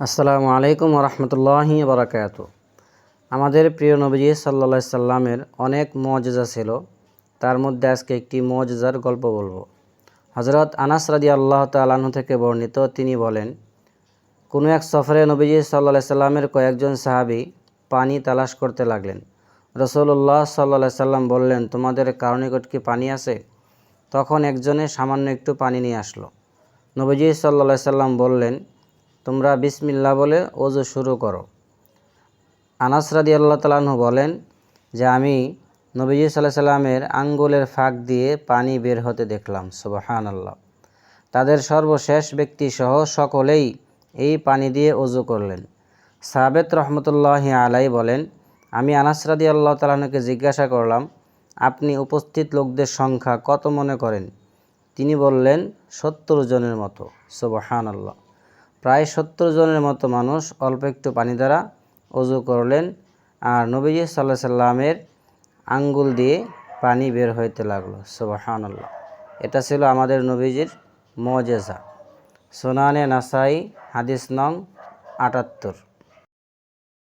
আসসালামু আলাইকুম রহমতুল্লাহি বারাকাতু আমাদের প্রিয় নবীজি সাল্লা সাল্লামের অনেক মজেজা ছিল। তার মধ্যে আজকে একটি মজেজার গল্প বলব। হজরত আনাস রাদি আল্লাহ তালাহু থেকে বর্ণিত তিনি বলেন, কোনো এক সফরে নবীজি সাল্লা সাল্লামের কয়েকজন সাহাবী পানি তালাশ করতে লাগলেন। রসুল্লাহ সাল্লা সাল্লাম বললেন, তোমাদের কারও নিকট কি পানি আছে? তখন একজনে সামান্য একটু পানি নিয়ে আসলো। নবীজি সাল্লা সাল্লাম বললেন তোমরা বিসমিল্লা বলে ওজু শুরু করো। আনাস রাদি আল্লাহ তালাহু বলেন যে, আমি নবীজি সাল্লাহ সাল্লামের আঙ্গুলের ফাঁক দিয়ে পানি বের হতে দেখলাম। সুবাহান আল্লাহ তাদের সর্বশেষ ব্যক্তি সহ সকলেই এই পানি দিয়ে অজু করলেন। সাবেত রহমতুল্লাহ আলাই বলেন, আমি আনাস রাদি আল্লাহ তালাহকে জিজ্ঞাসা করলাম, আপনি উপস্থিত লোকদের সংখ্যা কত মনে করেন? তিনি বললেন, সত্তর জনের মতো। সুবাহান আল্লাহ প্রায় সত্তর জনের মতো মানুষ অল্প একটু পানি দ্বারা অজু করলেন আর নবীজি সাল্লাহ সাল্লামের আঙ্গুল দিয়ে পানি বের হইতে লাগল। সুবাহান্লাহ এটা ছিল আমাদের নবীজির মজেজা। সোনানে নাসাই, হাদিস নং আটাত্তর।